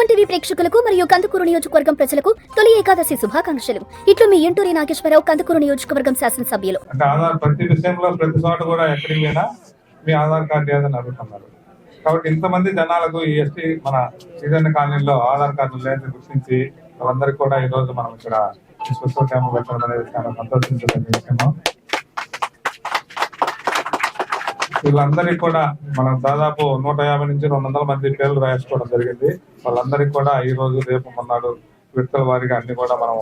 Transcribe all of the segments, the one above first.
Suman TV ప్రేక్షకులకు మరియు కందుకూరు నియోజకవర్గం ప్రజలకు తొలి ఏకాదశి శుభాకాంక్షలు. ఇట్లు మీ ఎంటూరి నాగేశ్వరరావు కందుకూరు నియోజకవర్గం శాసనసభ్యులు. ఆధార్ ప్రతి విషయంలో ప్రతి చోట కూడా ఎక్కడికైనా మీ ఆధార్ కార్డు ఏదని అడుగుతున్నారు కాబట్టి ఇంతమంది జనాలకు ఈ ఎస్టీ మన సీజన్ కాలనీలో ఆధార్ కార్డు లేదని గుర్తించి వాళ్ళందరికీ కూడా ఈ రోజు మనం ఇక్కడ ఈ స్పెషల్ క్యాంప్ పెట్టడం అనేది చాలా సంతోషించదగిన విషయము. వీళ్ళందరికీ కూడా మనం దాదాపు నూట యాభై నుంచి రెండు వందల మంది పేర్లు రాయించుకోవడం జరిగింది. వాళ్ళందరికీ కూడా ఈ రోజు రేపు మొన్నాడు విడతల వారిగా అన్ని కూడా మనం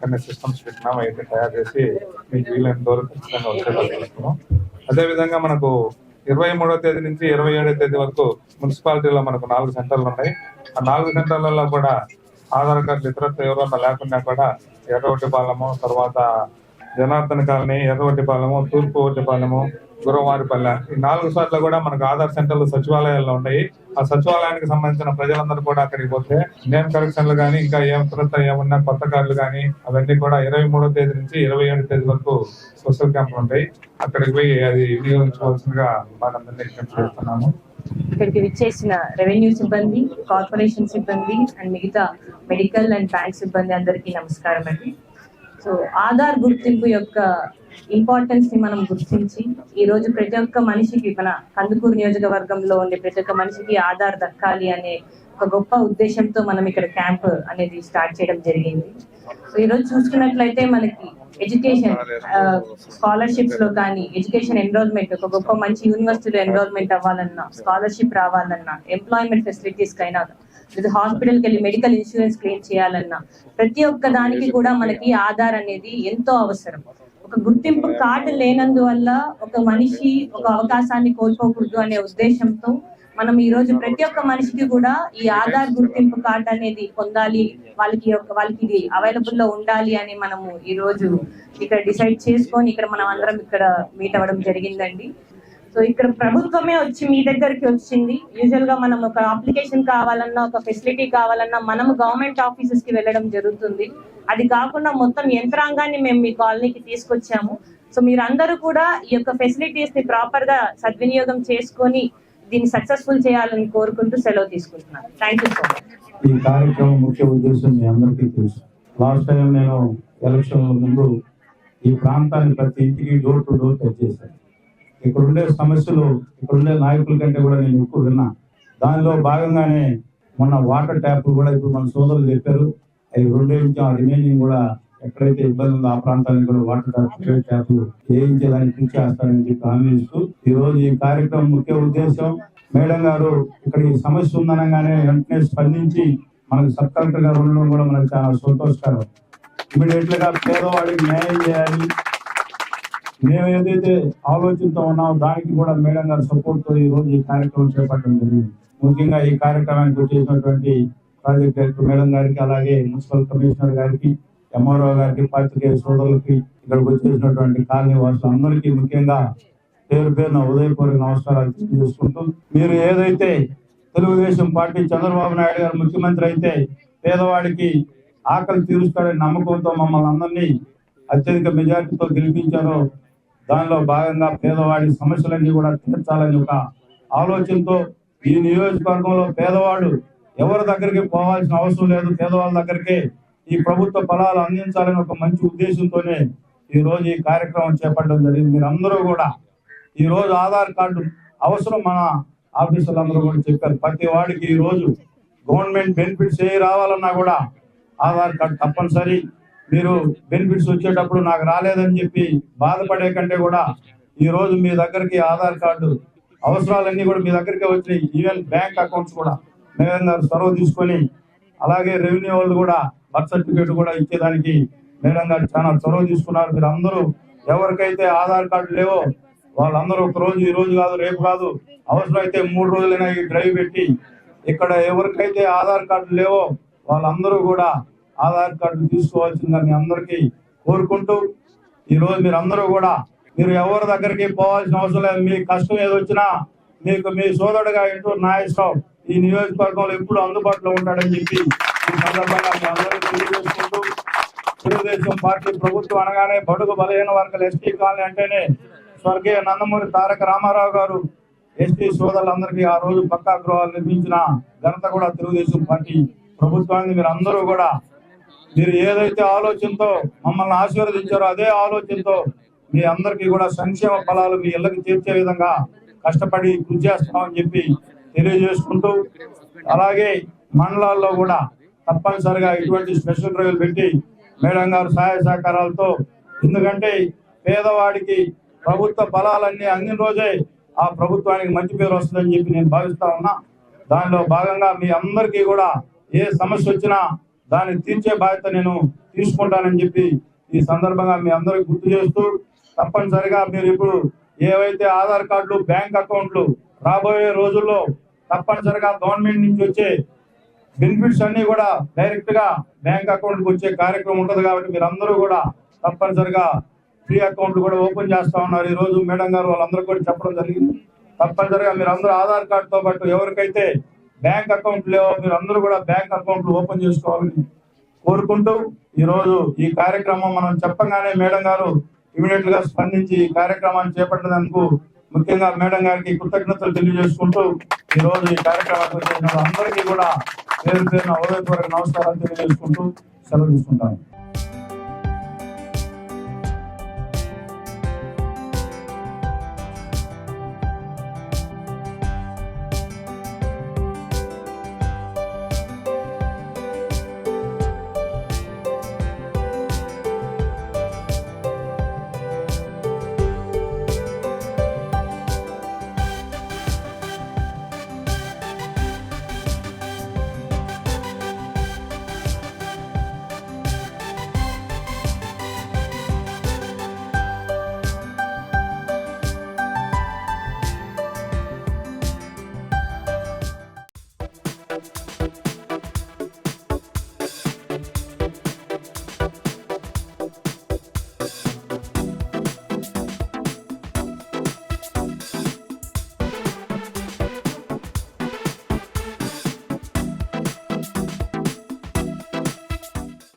కొన్ని సిస్టమ్స్ పెట్టినాం అయితే తయారు చేసి మీకు వీలైనంత వరకు ఖచ్చితంగా వచ్చేటట్టున్నాం అదే మనకు ఇరవై మూడో తేదీ నుంచి ఇరవై ఏడో తేదీ వరకు మున్సిపాలిటీలో మనకు నాలుగు సెంటర్లు ఉన్నాయి. ఆ నాలుగు సెంటర్లలో కూడా ఆధార్ కార్డు ఇతరత్వ ఎవరన్నా లేకుండా కూడా ఎర్రవడ్డిపాలెము తర్వాత జనార్దన్ కాలనీ ఎర్రవడ్డిపాలెము తూర్పు వడ్డిపాలెము గురవారిపల్లె ఈ నాలుగు చోట్ల కూడా మనకు ఆధార్ సెంటర్లు సచివాలయాల్లో ఉన్నాయి. ఆ సచివాలయానికి సంబంధించిన ప్రజలందరూ కూడా అక్కడికి పోతే నేమ్ కరెక్షన్లు కానీ ఇంకా ఏం ఇతరత్వ ఏమన్నా కొత్త కార్డులు కానీ అవన్నీ కూడా ఇరవై మూడో తేదీ నుంచి ఇరవై ఏడు తేదీ వరకు సోషల్ క్యాంపులు ఉంటాయి. అక్కడికి పోయి అది వినియోగించుకోవాల్సిందిగా వారందరినీ విజ్ఞప్తి చేస్తున్నాము. ఇక్కడికి విచ్చేసిన రెవెన్యూ సిబ్బంది కార్పొరేషన్ సిబ్బంది అండ్ మిగతా మెడికల్ అండ్ బ్యాంక్ సిబ్బంది అందరికీ నమస్కారం అండి. సో ఆధార్ గుర్తింపు యొక్క ఇంపార్టెన్స్ని మనం గుర్తించి ఈ రోజు ప్రతి ఒక్క మనిషికి మన కందుకూరు నియోజకవర్గంలో ఉండే ప్రతి ఒక్క మనిషికి ఆధార్ దక్కాలి అనే ఒక గొప్ప ఉద్దేశంతో మనం ఇక్కడ క్యాంప్ అనేది స్టార్ట్ చేయడం జరిగింది. సో ఈ రోజు చూసుకున్నట్లయితే మనకి ఎడ్యుకేషన్ స్కాలర్షిప్స్లో కానీ ఎడ్యుకేషన్ ఎన్రోల్మెంట్ ఒక గొప్ప మంచి యూనివర్సిటీలో ఎన్రోల్మెంట్ అవ్వాలన్నా స్కాలర్షిప్ రావాలన్నా ఎంప్లాయ్మెంట్ ఫెసిలిటీస్ కైనా లేదా హాస్పిటల్కి వెళ్ళి మెడికల్ ఇన్సూరెన్స్ క్లెయిమ్ చేయాలన్నా ప్రతి ఒక్క దానికి కూడా మనకి ఆధార్ అనేది ఎంతో అవసరం. ఒక గుర్తింపు కార్డు లేనందువల్ల ఒక మనిషి ఒక అవకాశాన్ని కోల్పోకూడదు అనే ఉద్దేశంతో మనం ఈ రోజు ప్రతి ఒక్క మనిషికి కూడా ఈ ఆధార్ గుర్తింపు కార్డు అనేది పొందాలి వాళ్ళకి ఒక వాళ్ళకి ఇది అవైలబుల్లో ఉండాలి అని మనము ఈ రోజు ఇక్కడ డిసైడ్ చేసుకొని ఇక్కడ మనం అందరం ఇక్కడ మీట్ అవ్వడం జరిగిందండి. సో ఇక్కడ ప్రభుత్వమే వచ్చి మీ దగ్గరికి వచ్చింది. యూజువల్గా మనం ఒక అప్లికేషన్ కావాలన్నా ఒక ఫెసిలిటీ కావాలన్నా మనం గవర్నమెంట్ ఆఫీసెస్కి వెళ్ళడం జరుగుతుంది. అది కాకుండా మొత్తం యంత్రాంగాన్ని మేము మీ కాలనీకి తీసుకొచ్చాము. సో మీరందరూ కూడా ఈ యొక్క ఫెసిలిటీస్ని ప్రాపర్గా సద్వినియోగం చేసుకొని దీన్ని సక్సెస్ఫుల్ చేయాలని కోరుకుంటూ సెలవు తీసుకుంటున్నాను. థ్యాంక్ యూ సో మచ్ ఈ కార్యక్రమం ముఖ్య ఉద్దేశం మీ అందరికీ తెలుసు. లాస్ట్ టైం నేను ఎలక్షన్ ముందు ఈ ప్రాంతాన్ని ప్రతి ఇంటికి డోర్ టు డోర్ టచ్ చేశాను. ఇక్కడ ఉండే సమస్యలు ఇక్కడ ఉండే నాయకుల కంటే కూడా నేను ఎక్కువ విన్నా. దానిలో భాగంగానే మొన్న వాటర్ ట్యాప్ కూడా ఇప్పుడు మన సోదరులు చెప్పారు. అవి రెండు ఇంచు రిమైనింగ్ కూడా ఎక్కడైతే ఇబ్బంది ఉందో ఆ ప్రాంతానికి కూడా వాటర్ ట్యాప్ ట్యాప్ చేయించేదానికి కృషి చేస్తారని చెప్పి హామీస్తూ ఈ రోజు ఈ కార్యక్రమం ముఖ్య ఉద్దేశం. మేడం గారు ఇక్కడ ఈ సమస్య ఉందనగానే వెంటనే స్పందించి మనకు సబ్ కలెక్టర్ గారు ఉండడం కూడా మనకు చాలా సంతోషకరం. ఇమీడియట్గా పేదవాడికి న్యాయం చేయాలి. మేము ఏదైతే ఆలోచనతో ఉన్నామో దానికి కూడా మేడం గారి సపోర్ట్తో ఈ రోజు ఈ కార్యక్రమం చేపట్టడం జరిగింది. ముఖ్యంగా ఈ కార్యక్రమానికి వచ్చేసినటువంటి ప్రాజెక్ట్ డైరెక్టర్ మేడం గారికి అలాగే మున్సిపల్ కమిషనర్ గారికి ఎంఆర్ఓ గారికి పాత్రికేయ సోదరులకి ఇక్కడికి వచ్చేసినటువంటి కాలనీ వాసులు అందరికీ ముఖ్యంగా పేరు పేరున ఉదయపూర్వక నమస్కారాలు తెలియజేసుకుంటూ మీరు ఏదైతే తెలుగుదేశం పార్టీ చంద్రబాబు నాయుడు గారు ముఖ్యమంత్రి అయితే పేదవాడికి ఆకలి తీరుస్తాడని నమ్మకంతో మమ్మల్ని అందరినీ అత్యధిక మెజార్టీతో గెలిపించారో దానిలో భాగంగా పేదవాడి సమస్యలన్నీ కూడా తీర్చాలని ఒక ఆలోచనతో ఈ నియోజకవర్గంలో పేదవాడు ఎవరి దగ్గరికి పోవాల్సిన అవసరం లేదు పేదవాళ్ళ దగ్గరికి ఈ ప్రభుత్వ ఫలాలు అందించాలని ఒక మంచి ఉద్దేశంతోనే ఈ రోజు ఈ కార్యక్రమం చేపట్టడం జరిగింది. మీరు అందరూ కూడా ఈ రోజు ఆధార్ కార్డు అవసరం మన ఆఫీసర్లు కూడా చెప్పారు. ప్రతి వాడికి ఈ రోజు గవర్నమెంట్ బెనిఫిట్స్ ఏ రావాలన్నా కూడా ఆధార్ కార్డు తప్పనిసరి. మీరు బెనిఫిట్స్ వచ్చేటప్పుడు నాకు రాలేదని చెప్పి బాధపడే కంటే కూడా ఈ రోజు మీ దగ్గరికి ఆధార్ కార్డు అవసరాలన్నీ కూడా మీ దగ్గరికి వచ్చినాయి. ఈవెన్ బ్యాంక్ అకౌంట్స్ కూడా. నరేంద్ర గారు చొరవ తీసుకొని అలాగే రెవెన్యూ వాళ్ళు కూడా బర్త్ సర్టిఫికేట్ కూడా ఇచ్చేదానికి మేడం గారు చాలా చొరవ తీసుకున్నారు. మీరు అందరూ ఎవరికైతే ఆధార్ కార్డు లేవో వాళ్ళందరూ ఒక రోజు ఈ రోజు కాదు రేపు కాదు అవసరమైతే మూడు రోజులైనా ఈ డ్రైవ్ పెట్టి ఇక్కడ ఎవరికైతే ఆధార్ కార్డు లేవో వాళ్ళందరూ కూడా ఆధార్ కార్డు తీసుకోవాల్సిందిగా మీ అందరికీ కోరుకుంటూ ఈ రోజు మీరు అందరూ కూడా మీరు ఎవరి దగ్గరికి పోవాల్సిన అవసరం లేదు. మీ కష్టం ఏది వచ్చినా మీకు మీ సోదరుడుగా ఇంటూ నాగేశ్వరరావు ఈ నియోజకవర్గంలో ఎప్పుడు అందుబాటులో ఉంటాడని చెప్పి సందర్భంగా మీ అందరికీ తెలియజేసుకుంటూ తెలుగుదేశం పార్టీ ప్రభుత్వం అనగానే బడుగు బలహీన వర్గాల ఎస్టీ కాలనీ అంటేనే స్వర్గీయ నందమూరి తారక రామారావు గారు ఎస్టీ సోదరులందరికీ ఆ రోజు పక్కా గృహాలు నిర్మించిన ఘనత కూడా తెలుగుదేశం పార్టీ ప్రభుత్వాన్ని మీరు అందరూ కూడా మీరు ఏదైతే ఆలోచనతో మమ్మల్ని ఆశీర్వదించారో అదే ఆలోచనతో మీ అందరికీ కూడా సంక్షేమ ఫలాలు మీ ఇళ్ళకి తీర్చే విధంగా కష్టపడి కృషి చేస్తామని చెప్పి తెలియజేసుకుంటూ అలాగే మండలాల్లో కూడా తప్పనిసరిగా ఇటువంటి స్పెషల్ డ్రైవ్లు పెట్టి మేడం గారు సహాయ సహకారాలతో ఎందుకంటే పేదవాడికి ప్రభుత్వ ఫలాలన్నీ అందిన రోజే ఆ ప్రభుత్వానికి మంచి పేరు వస్తుందని చెప్పి నేను భావిస్తా ఉన్నా. దానిలో భాగంగా మీ అందరికీ కూడా ఏ సమస్య వచ్చినా దాన్ని తీర్చే బాధ్యత నేను తీసుకుంటానని చెప్పి ఈ సందర్భంగా మీ అందరికి గుర్తు చేస్తూ తప్పనిసరిగా మీరు ఇప్పుడు ఏవైతే ఆధార్ కార్డులు బ్యాంక్ అకౌంట్లు రాబోయే రోజుల్లో తప్పనిసరిగా గవర్నమెంట్ నుంచి వచ్చే బెనిఫిట్స్ అన్ని కూడా డైరెక్ట్గా బ్యాంక్ అకౌంట్కి వచ్చే కార్యక్రమం ఉంటది కాబట్టి మీరు అందరూ కూడా తప్పనిసరిగా ఫ్రీ అకౌంట్ కూడా ఓపెన్ చేస్తా ఉన్నారు. ఈ రోజు మేడం గారు వాళ్ళందరూ కూడా చెప్పడం జరిగింది. తప్పనిసరిగా మీరు అందరూ ఆధార్ కార్డు తో పాటు ఎవరికైతే బ్యాంక్ అకౌంట్ లేవో మీరు అందరూ కూడా బ్యాంక్ అకౌంట్లు ఓపెన్ చేసుకోవాలని కోరుకుంటూ ఈ రోజు ఈ కార్యక్రమం మనం చెప్పగానే మేడం గారు ఇమీడియట్గా స్పందించి ఈ కార్యక్రమాన్ని చేపట్టడానికి ముఖ్యంగా మేడం గారికి కృతజ్ఞతలు తెలియజేసుకుంటూ ఈ రోజు ఈ కార్యక్రమానికి వచ్చిన అందరికీ కూడా పేరు పేరున హృదయపూర్వక నమస్కారాలు తెలియజేసుకుంటూ సెలవు తీసుకుంటాను.